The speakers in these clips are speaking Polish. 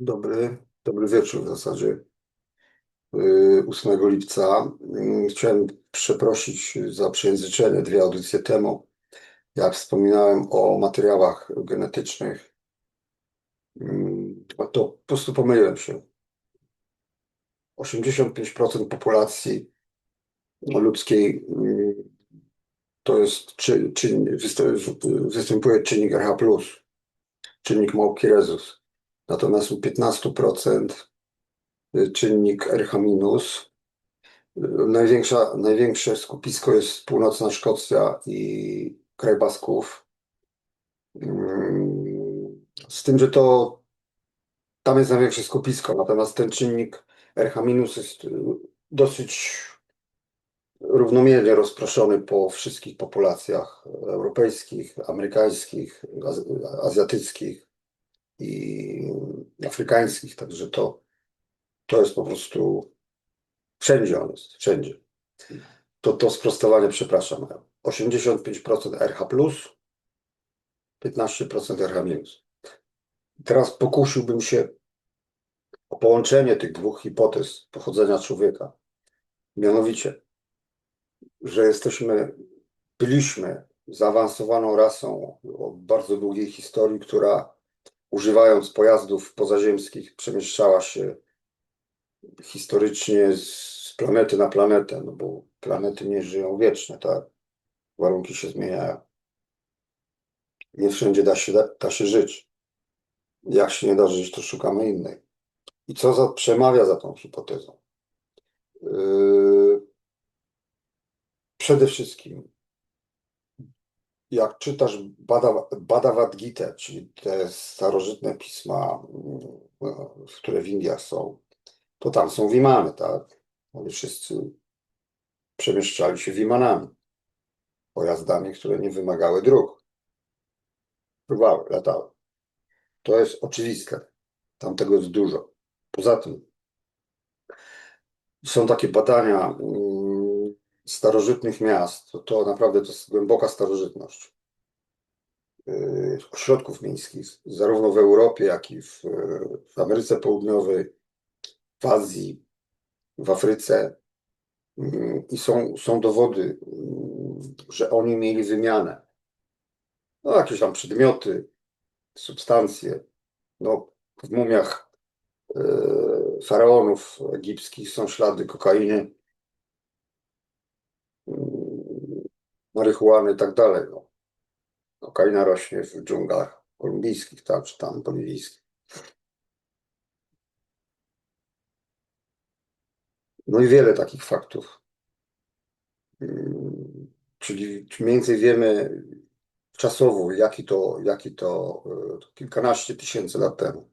Dobry, dobry wieczór w zasadzie. Yy, 8 lipca. Yy, Chciałem przeprosić za przejęzyczenie dwie audycje temu. Jak wspominałem o materiałach genetycznych, yy, to po prostu pomyliłem się. 85% populacji ludzkiej yy, to jest czy, czy, występ- występuje czynnik RH+, czynnik małki rezus. Natomiast u 15% czynnik RH-. Największa, największe skupisko jest północna Szkocja i kraj Basków. Mm, Z tym, że to tam jest największe skupisko, natomiast ten czynnik RH- jest y, dosyć równomiernie rozproszony po wszystkich populacjach europejskich, amerykańskich, az- azjatyckich i afrykańskich, także to, to jest po prostu wszędzie on jest, wszędzie. To, to sprostowanie, przepraszam. 85% RH+, 15% RH-. Teraz pokusiłbym się o połączenie tych dwóch hipotez pochodzenia człowieka. Mianowicie, że jesteśmy, byliśmy zaawansowaną rasą o bardzo długiej historii, która używając pojazdów pozaziemskich przemieszczała się historycznie z planety na planetę, no bo planety nie żyją wiecznie, tak? Warunki się zmieniają. Nie wszędzie da się, da się żyć. Jak się nie da żyć, to szukamy innej. I co za, przemawia za tą hipotezą? Yy, przede wszystkim, jak czytasz Bhagavad Gita, czyli te starożytne pisma, które w Indiach są, to tam są wimany, tak? Oni wszyscy przemieszczali się wimanami, pojazdami, które nie wymagały dróg. Pływały, latały. To jest oczywiste. Tam tego jest dużo. Poza tym są takie badania mm, starożytnych miast. To, to naprawdę to jest głęboka starożytność. Yy, Ośrodków miejskich, zarówno w Europie, jak i w, w Ameryce Południowej, w Azji, w Afryce. Mm, I są, są dowody, mm, że oni mieli wymianę. No, jakieś tam przedmioty, substancje. No, w mumiach e, faraonów egipskich są ślady kokainy, marihuany i tak dalej. No. Kokaina rośnie w dżunglach kolumbijskich, tak, czy tam boliwijskich. No i wiele takich faktów. Mm, Czyli mniej więcej wiemy czasowo, jaki to, jaki to, to kilkanaście tysięcy lat temu.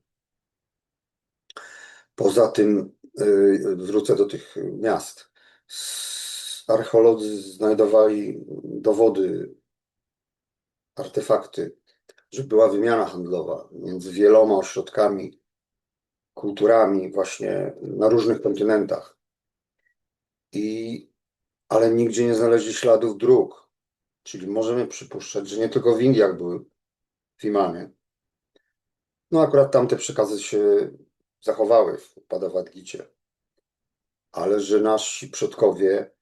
Poza tym wrócę do tych miast. Archeolodzy znajdowali dowody, artefakty, że była wymiana handlowa między wieloma ośrodkami, kulturami właśnie na różnych kontynentach. I, ale nigdzie nie znaleźli śladów dróg. Czyli możemy przypuszczać, że nie tylko w Indiach były wimany. No akurat tamte przekazy się zachowały w Bhagavad Gicie. Ale że nasi przodkowie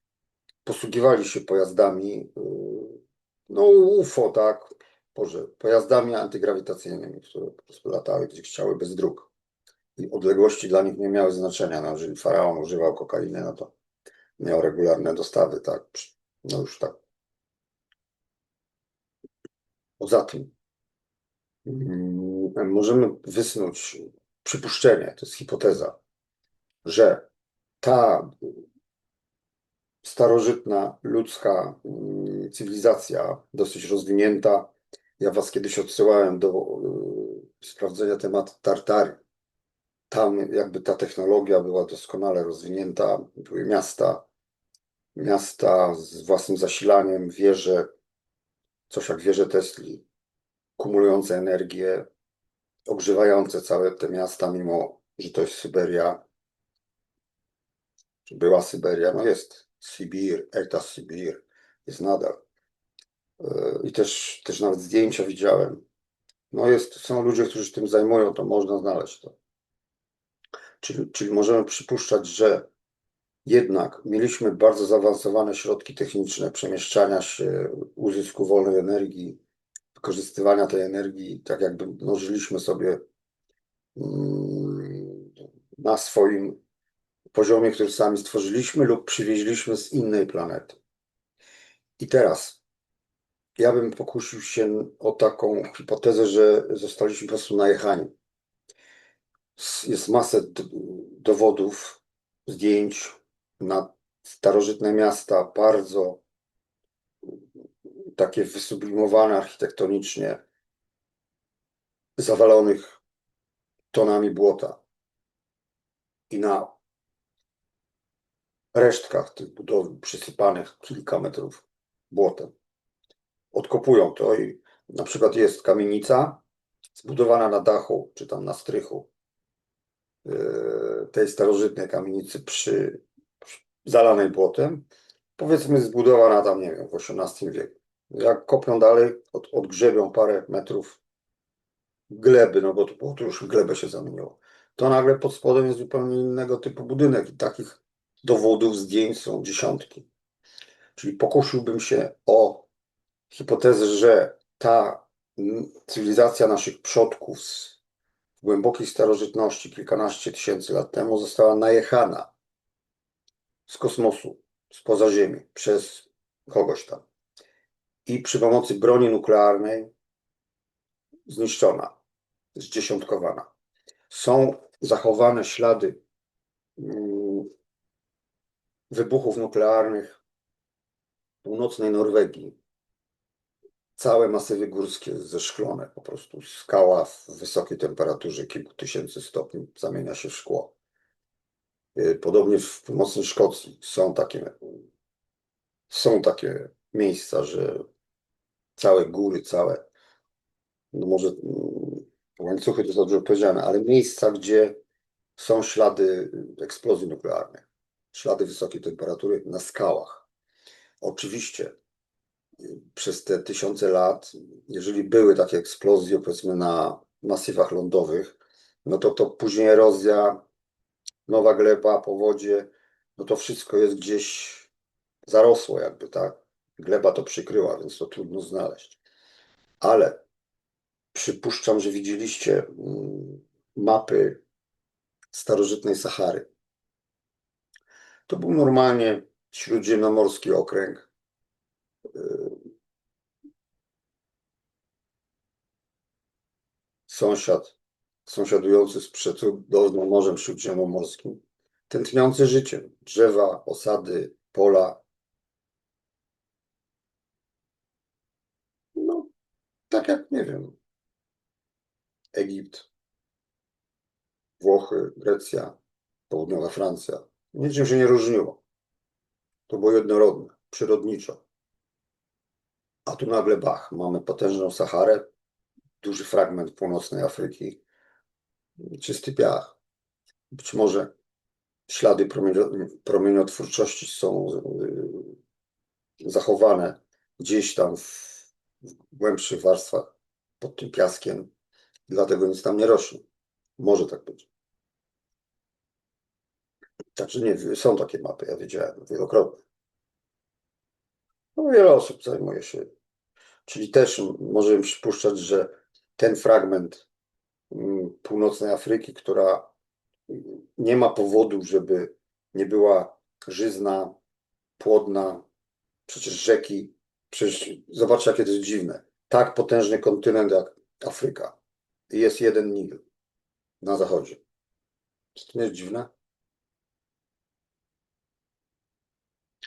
posługiwali się pojazdami, yy, no UFO, tak, Boże, pojazdami antygrawitacyjnymi, które po prostu latały gdzieś chciały bez dróg. I odległości dla nich nie miały znaczenia. No, jeżeli faraon używał kokainy, no to miał regularne dostawy, tak, no już tak. Poza tym, mm, możemy wysnuć przypuszczenie, to jest hipoteza, że ta starożytna ludzka mm, cywilizacja, dosyć rozwinięta, ja was kiedyś odsyłałem do y, sprawdzenia tematu Tartarii. Tam jakby ta technologia była doskonale rozwinięta, były miasta, miasta z własnym zasilaniem, wieże, coś jak wieże Tesli, kumulujące energię, ogrzewające całe te miasta, mimo że to jest Syberia. Była Syberia? No jest Sibir, Eta Sibir, jest nadal. Yy, I też, też nawet zdjęcia widziałem. No jest, są ludzie, którzy się tym zajmują, to można znaleźć to. Czyli, czyli możemy przypuszczać, że jednak mieliśmy bardzo zaawansowane środki techniczne przemieszczania się, uzysku wolnej energii, wykorzystywania tej energii, tak jakby mnożyliśmy sobie mm, na swoim poziomie, który sami stworzyliśmy lub przywieźliśmy z innej planety. I teraz ja bym pokusił się o taką hipotezę, że zostaliśmy po prostu najechani. Jest masę dowodów, zdjęć na starożytne miasta, bardzo takie wysublimowane architektonicznie, zawalonych tonami błota. I na resztkach tych budowli przysypanych kilka metrów błotem. Odkopują to i na przykład jest kamienica zbudowana na dachu, czy tam na strychu yy, tej starożytnej kamienicy przy, przy zalanej błotem. Powiedzmy zbudowana tam, nie wiem, w XVIII wieku. Jak kopią dalej, od, odgrzebią parę metrów gleby, no bo to, bo to już glebę się zamieniło. To nagle pod spodem jest zupełnie innego typu budynek i takich dowodów, zdjęć są dziesiątki. Czyli pokusiłbym się o hipotezę, że ta cywilizacja naszych przodków z głębokiej starożytności, kilkanaście tysięcy lat temu, została najechana z kosmosu, spoza Ziemi, przez kogoś tam. I przy pomocy broni nuklearnej zniszczona, zdziesiątkowana. Są zachowane ślady mm, wybuchów nuklearnych północnej Norwegii. Całe masywy górskie zeszklone, po prostu skała w wysokiej temperaturze kilku tysięcy stopni zamienia się w szkło. Y, Podobnie w północnej Szkocji są takie, są takie miejsca, że całe góry, całe, no może mm, łańcuchy to za dużo powiedziane, ale miejsca, gdzie są ślady eksplozji nuklearnych, ślady wysokiej temperatury na skałach. Oczywiście y, przez te tysiące lat, jeżeli były takie eksplozje, powiedzmy na masywach lądowych, no to to później erozja, nowa gleba po wodzie, no to wszystko jest gdzieś zarosło jakby, tak? Gleba to przykryła, więc to trudno znaleźć. Ale przypuszczam, że widzieliście mm, mapy starożytnej Sahary. To był normalnie śródziemnomorski okręg. y, Sąsiad, sąsiadujący z przecudownym Morzem Śródziemnomorskim, tętniący życiem. Drzewa, osady, pola. No, tak jak, nie wiem, Egipt, Włochy, Grecja, południowa Francja. Niczym się nie różniło. To było jednorodne, przyrodniczo. A tu nagle Bach, mamy potężną Saharę, duży fragment północnej Afryki, czysty piach. Być może ślady promienio- promieniotwórczości są y, zachowane gdzieś tam w głębszych warstwach pod tym piaskiem, dlatego nic tam nie rośnie. Może tak być. Znaczy nie, są takie mapy, ja wiedziałem wielokrotnie. No wiele osób zajmuje się. Czyli też możemy przypuszczać, że ten fragment mm, północnej Afryki, która nie ma powodu, żeby nie była żyzna, płodna, przecież rzeki, przecież zobaczcie, jakie to jest dziwne. Tak potężny kontynent jak Afryka. Jest jeden Nil na zachodzie. Czy to nie jest dziwne?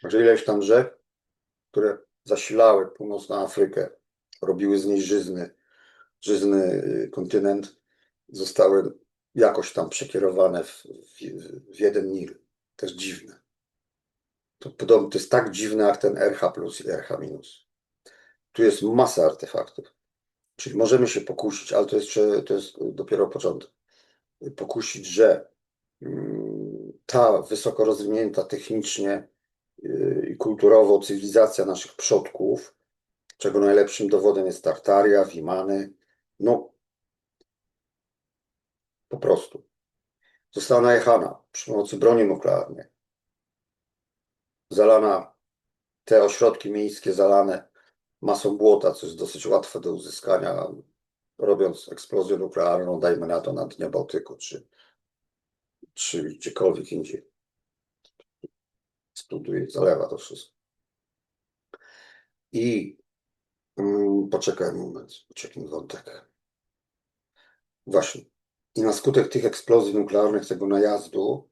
Że ileś tam rzek, które zasilały północną Afrykę, robiły z niej żyzny, żyzny y, kontynent, zostały jakoś tam przekierowane w, w, w jeden Nil. Też dziwne. To, podobno, to jest tak dziwne jak ten RH plus i RH minus. Tu jest masa artefaktów. Czyli możemy się pokusić, ale to jest, to jest dopiero początek. Pokusić, że mm, ta wysoko rozwinięta technicznie i kulturowo cywilizacja naszych przodków, czego najlepszym dowodem jest Tartaria, Wimany, no po prostu. została najechana przy pomocy broni nuklearnej. Zalana, te ośrodki miejskie zalane masą błota, co jest dosyć łatwe do uzyskania, robiąc eksplozję nuklearną, dajmy na to na dnie Bałtyku, czy, czy gdziekolwiek indziej. Eksploduje, zalewa to wszystko. I mm, poczekaj moment, uciekł wątek. Właśnie. I na skutek tych eksplozji nuklearnych, tego najazdu,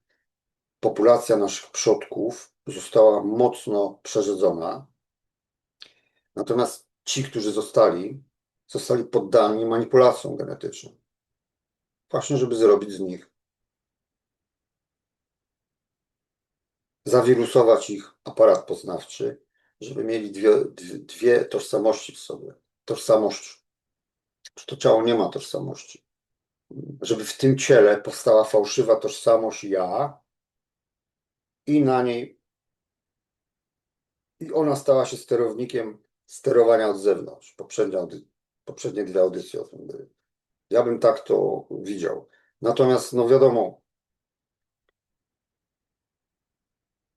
populacja naszych przodków została mocno przerzedzona. Natomiast ci, którzy zostali, zostali poddani manipulacjom genetycznym. Właśnie, żeby zrobić z nich, zawirusować ich aparat poznawczy, żeby mieli dwie, dwie, tożsamości w sobie. Tożsamość. To ciało nie ma tożsamości. Żeby w tym ciele powstała fałszywa tożsamość ja i na niej i ona stała się sterownikiem sterowania od zewnątrz. Poprzednie, audy, poprzednie dwie audycje o tym były. Ja bym tak to widział. Natomiast, no wiadomo,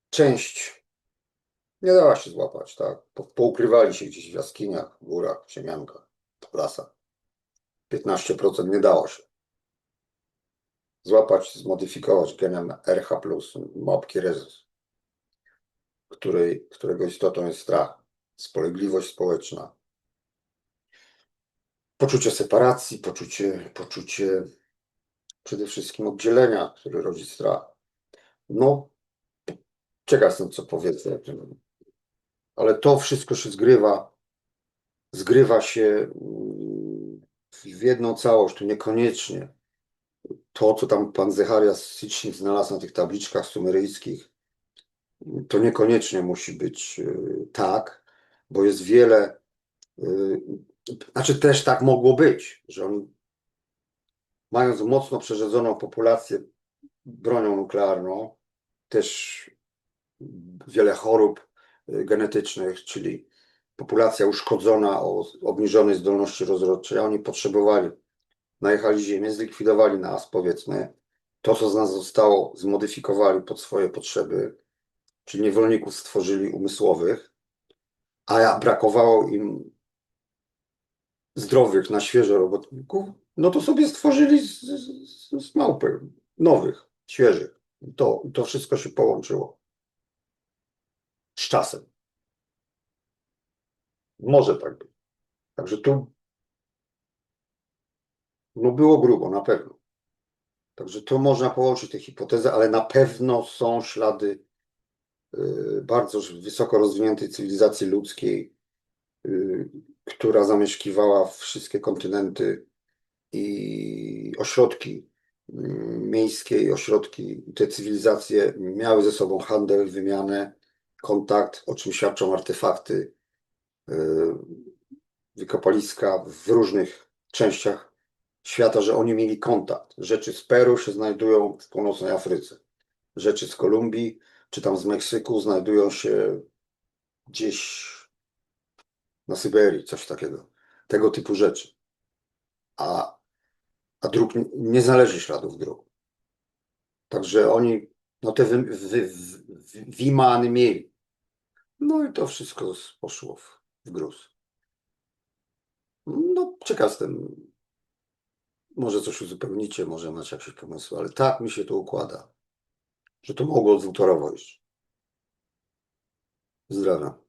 część nie dała się złapać, tak? Po, poukrywali się gdzieś w jaskiniach, górach, ziemiankach, w lasach. 15% nie dało się. Złapać, zmodyfikować genem RH+, małpki rezus, której, którego istotą jest strach, spolegliwość społeczna, poczucie separacji, poczucie, poczucie przede wszystkim oddzielenia, które rodzi strach. No, ciekaw jestem, co powiedzę. Ale to wszystko się zgrywa, zgrywa się mm, w jedną całość, to niekoniecznie. To, co tam pan Zecharias Sitchnik znalazł na tych tabliczkach sumeryjskich, to niekoniecznie musi być y, tak, bo jest wiele, y, znaczy też tak mogło być, że oni mając mocno przerzedzoną populację bronią nuklearną, też wiele chorób y, genetycznych, czyli populacja uszkodzona o obniżonej zdolności rozrodczej, oni potrzebowali, najechali ziemię, zlikwidowali nas, powiedzmy, to, co z nas zostało, zmodyfikowali pod swoje potrzeby, czyli niewolników stworzyli umysłowych, a brakowało im zdrowych, na świeżo robotników, no to sobie stworzyli z, z, z małpy nowych, świeżych. To, to wszystko się połączyło z czasem. Może tak być. Także tu no było grubo, na pewno. Także to można połączyć te hipotezy, ale na pewno są ślady y, bardzo wysoko rozwiniętej cywilizacji ludzkiej, y, która zamieszkiwała wszystkie kontynenty i ośrodki y, miejskie i ośrodki, te cywilizacje miały ze sobą handel, wymianę, kontakt, o czym świadczą artefakty, wykopaliska w różnych częściach świata, że oni mieli kontakt. Rzeczy z Peru się znajdują w północnej Afryce. Rzeczy z Kolumbii, czy tam z Meksyku znajdują się gdzieś na Syberii, coś takiego. Tego typu rzeczy. A, a dróg, nie znaleźli śladów dróg. Także oni no te wy, wy, wy, wimany mieli. No i to wszystko poszło w, w gruz. No, ciekaw jestem. Może coś uzupełnicie, może macie jakieś pomysły, ale tak mi się to układa, że to mogło dwutorowo iść. Zdrowia.